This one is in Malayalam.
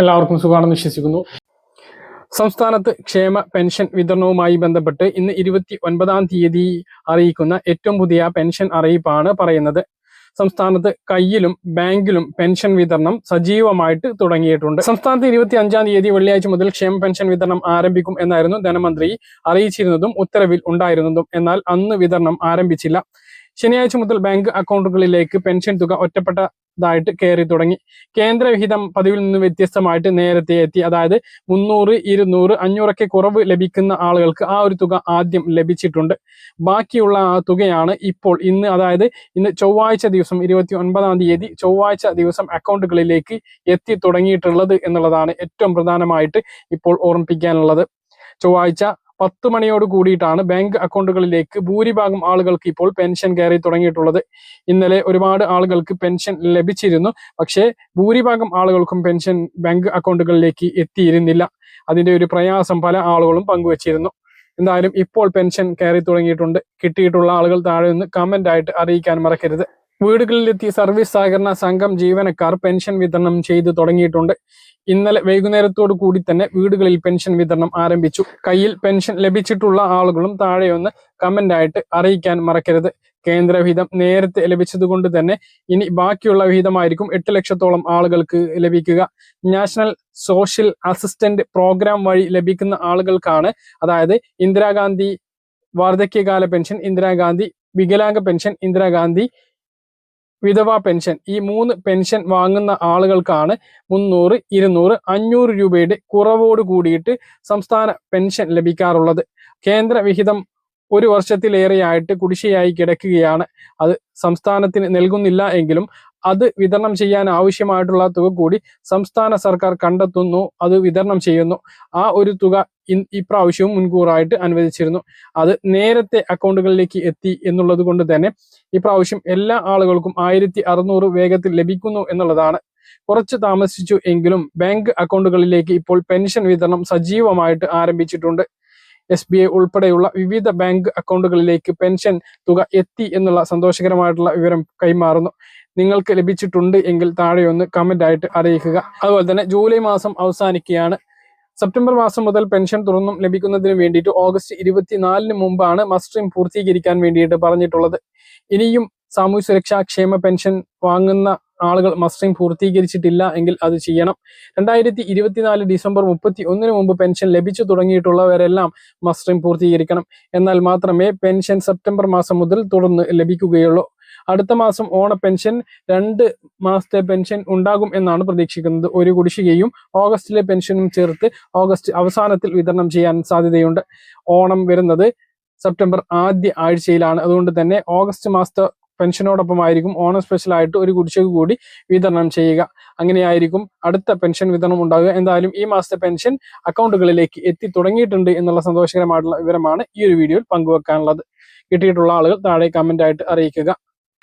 എല്ലാവർക്കും സുഖമാണെന്ന് വിശ്വസിക്കുന്നു. സംസ്ഥാനത്ത് ക്ഷേമ പെൻഷൻ വിതരണവുമായി ബന്ധപ്പെട്ട് ഇന്ന് ഇരുപത്തി ഒൻപതാം തീയതി അറിയിക്കുന്ന ഏറ്റവും പുതിയ പെൻഷൻ അറിയിപ്പാണ് പറയുന്നത്. സംസ്ഥാനത്ത് കയ്യിലും ബാങ്കിലും പെൻഷൻ വിതരണം സജീവമായിട്ട് തുടങ്ങിയിട്ടുണ്ട്. സംസ്ഥാനത്ത് ഇരുപത്തി അഞ്ചാം തീയതി വെള്ളിയാഴ്ച മുതൽ ക്ഷേമ പെൻഷൻ വിതരണം ആരംഭിക്കും എന്നായിരുന്നു ധനമന്ത്രി അറിയിച്ചിരുന്നതും ഉത്തരവിൽ ഉണ്ടായിരുന്നതും. എന്നാൽ അന്ന് വിതരണം ആരംഭിച്ചില്ല. ശനിയാഴ്ച മുതൽ ബാങ്ക് അക്കൗണ്ടുകളിലേക്ക് പെൻഷൻ തുക ഒറ്റപ്പെട്ടതായിട്ട് കയറി തുടങ്ങി. കേന്ദ്രവിഹിതം പതിവിൽ നിന്ന് വ്യത്യസ്തമായിട്ട് നേരത്തെ എത്തി. അതായത് മുന്നൂറ് ഇരുന്നൂറ് അഞ്ഞൂറൊക്കെ കുറവ് ലഭിക്കുന്ന ആളുകൾക്ക് ആ ഒരു തുക ആദ്യം ലഭിച്ചിട്ടുണ്ട്. ബാക്കിയുള്ള ആ തുകയാണ് ഇപ്പോൾ ഇന്ന് അതായത് ഇന്ന് ചൊവ്വാഴ്ച ദിവസം ഇരുപത്തി ഒൻപതാം തീയതി ചൊവ്വാഴ്ച ദിവസം അക്കൗണ്ടുകളിലേക്ക് എത്തി തുടങ്ങിയിട്ടുള്ളത് എന്നുള്ളതാണ് ഏറ്റവും പ്രധാനമായിട്ട് ഇപ്പോൾ ഓർമ്മിപ്പിക്കാനുള്ളത്. ചൊവ്വാഴ്ച പത്ത് മണിയോട് കൂടിയിട്ടാണ് ബാങ്ക് അക്കൗണ്ടുകളിലേക്ക് ഭൂരിഭാഗം ആളുകൾക്ക് ഇപ്പോൾ പെൻഷൻ കയറി തുടങ്ങിയിട്ടുള്ളത്. ഇന്നലെ ഒരുപാട് ആളുകൾക്ക് പെൻഷൻ ലഭിച്ചിരുന്നു. പക്ഷേ ഭൂരിഭാഗം ആളുകൾക്കും പെൻഷൻ ബാങ്ക് അക്കൗണ്ടുകളിലേക്ക് എത്തിയിരുന്നില്ല. അതിന്റെ ഒരു പ്രയാസം പല ആളുകളും പങ്കുവച്ചിരുന്നു. എന്തായാലും ഇപ്പോൾ പെൻഷൻ കയറി തുടങ്ങിയിട്ടുണ്ട്. കിട്ടിയിട്ടുള്ള ആളുകൾ താഴെ നിന്ന് കമന്റ് ആയിട്ട് അറിയിക്കാൻ മറക്കരുത്. വീടുകളിലെത്തി സർവീസ് സഹകരണ സംഘം ജീവനക്കാർ പെൻഷൻ വിതരണം ചെയ്തു തുടങ്ങിയിട്ടുണ്ട്. ഇന്നലെ വൈകുന്നേരത്തോടു കൂടി തന്നെ വീടുകളിൽ പെൻഷൻ വിതരണം ആരംഭിച്ചു. കയ്യിൽ പെൻഷൻ ലഭിച്ചിട്ടുള്ള ആളുകളും താഴെയൊന്ന് കമന്റ് ആയിട്ട് അറിയിക്കാൻ മറക്കരുത്. കേന്ദ്ര വിഹിതം നേരത്തെ ലഭിച്ചതുകൊണ്ട് തന്നെ ഇനി ബാക്കിയുള്ള വിഹിതമായിരിക്കും എട്ട് ലക്ഷത്തോളം ആളുകൾക്ക് ലഭിക്കുക. നാഷണൽ സോഷ്യൽ അസിസ്റ്റന്റ് പ്രോഗ്രാം വഴി ലഭിക്കുന്ന ആളുകൾക്കാണ് അതായത് ഇന്ദിരാഗാന്ധി വാർദ്ധക്യകാല പെൻഷൻ ഇന്ദിരാഗാന്ധി വികലാംഗ പെൻഷൻ ഇന്ദിരാഗാന്ധി വിധവ പെൻഷൻ. ഈ മൂന്ന് പെൻഷൻ വാങ്ങുന്ന ആളുകൾക്കാണ് മുന്നൂറ് ഇരുന്നൂറ് അഞ്ഞൂറ് രൂപയുടെ കുറവോട് കൂടിയിട്ട് സംസ്ഥാന പെൻഷൻ ലഭിക്കാറുള്ളത്. കേന്ദ്ര വിഹിതം ഒരു വർഷത്തിലേറെയായിട്ട് കുടിശ്ശിയായി കിടക്കുകയാണ്. അത് സംസ്ഥാനത്തിന് നൽകുന്നില്ല എങ്കിലും അത് വിതരണം ചെയ്യാൻ ആവശ്യമായിട്ടുള്ള തുക കൂടി സംസ്ഥാന സർക്കാർ കണ്ടെത്തുന്നു അത് വിതരണം ചെയ്യുന്നു. ആ ഒരു തുക ഇപ്രാവശ്യവും മുൻകൂറായിട്ട് അനുവദിച്ചിരുന്നു. അത് നേരത്തെ അക്കൗണ്ടുകളിലേക്ക് എത്തി എന്നുള്ളത് കൊണ്ട് തന്നെ ഇപ്രാവശ്യം എല്ലാ ആളുകൾക്കും ആയിരത്തി വേഗത്തിൽ ലഭിക്കുന്നു എന്നുള്ളതാണ്. കുറച്ച് താമസിച്ചു എങ്കിലും ബാങ്ക് അക്കൗണ്ടുകളിലേക്ക് ഇപ്പോൾ പെൻഷൻ വിതരണം സജീവമായിട്ട് ആരംഭിച്ചിട്ടുണ്ട്. എസ് ബി ഐ ഉൾപ്പെടെയുള്ള വിവിധ ബാങ്ക് അക്കൗണ്ടുകളിലേക്ക് പെൻഷൻ തുക എത്തി എന്നുള്ള സന്തോഷകരമായിട്ടുള്ള വിവരം കൈമാറുന്നു. നിങ്ങൾക്ക് ലഭിച്ചിട്ടുണ്ട് എങ്കിൽ താഴെ ഒന്ന് കമന്റ് ആയിട്ട് അറിയിക്കുക. അതുപോലെ തന്നെ ജൂലൈ മാസം അവസാനിക്കുകയാണ്. സെപ്റ്റംബർ മാസം മുതൽ പെൻഷൻ തുറന്നും ലഭിക്കുന്നതിന് വേണ്ടിയിട്ട് ഓഗസ്റ്റ് ഇരുപത്തിനാലിന് മുമ്പാണ് മസ്റ്ററിംഗ് പൂർത്തീകരിക്കാൻ വേണ്ടിയിട്ട് പറഞ്ഞിട്ടുള്ളത്. ഇനിയും സാമൂഹ്യ സുരക്ഷാ ക്ഷേമ പെൻഷൻ വാങ്ങുന്ന ആളുകൾ മസ്റ്ററിംഗ് പൂർത്തീകരിച്ചിട്ടില്ല എങ്കിൽ അത് ചെയ്യണം. രണ്ടായിരത്തി ഇരുപത്തിനാല് ഡിസംബർ മുപ്പത്തി ഒന്നിന് മുമ്പ് പെൻഷൻ ലഭിച്ചു തുടങ്ങിയിട്ടുള്ളവരെല്ലാം മസ്റ്ററിംഗ് പൂർത്തീകരിക്കണം. എന്നാൽ മാത്രമേ പെൻഷൻ സെപ്റ്റംബർ മാസം മുതൽ തുടർന്ന് ലഭിക്കുകയുള്ളൂ. അടുത്ത മാസം ഓണ പെൻഷൻ രണ്ട് മാസത്തെ പെൻഷൻ ഉണ്ടാകും എന്നാണ് പ്രതീക്ഷിക്കുന്നത്. ഒരു കുടിശ്ശികയും ഓഗസ്റ്റിലെ പെൻഷനും ചേർത്ത് ഓഗസ്റ്റ് അവസാനത്തിൽ വിതരണം ചെയ്യാൻ സാധ്യതയുണ്ട്. ഓണം വരുന്നത് സെപ്റ്റംബർ ആദ്യ ആഴ്ചയിലാണ്. അതുകൊണ്ട് തന്നെ ഓഗസ്റ്റ് മാസത്തെ പെൻഷനോടൊപ്പമായിരിക്കും ഓണം സ്പെഷ്യൽ ആയിട്ട് ഒരു കുടിശ്ശിക കൂടി വിതരണം ചെയ്യുക. അങ്ങനെയായിരിക്കും അടുത്ത പെൻഷൻ വിതരണം ഉണ്ടാകുക. എന്തായാലും ഈ മാസത്തെ പെൻഷൻ അക്കൗണ്ടുകളിലേക്ക് എത്തി തുടങ്ങിയിട്ടുണ്ട് എന്നുള്ള സന്തോഷകരമായിട്ടുള്ള വിവരമാണ് ഈ ഒരു വീഡിയോയിൽ പങ്കുവെക്കാനുള്ളത്. കിട്ടിയിട്ടുള്ള ആളുകൾ താഴെ കമന്റ് ആയിട്ട് അറിയിക്കുക.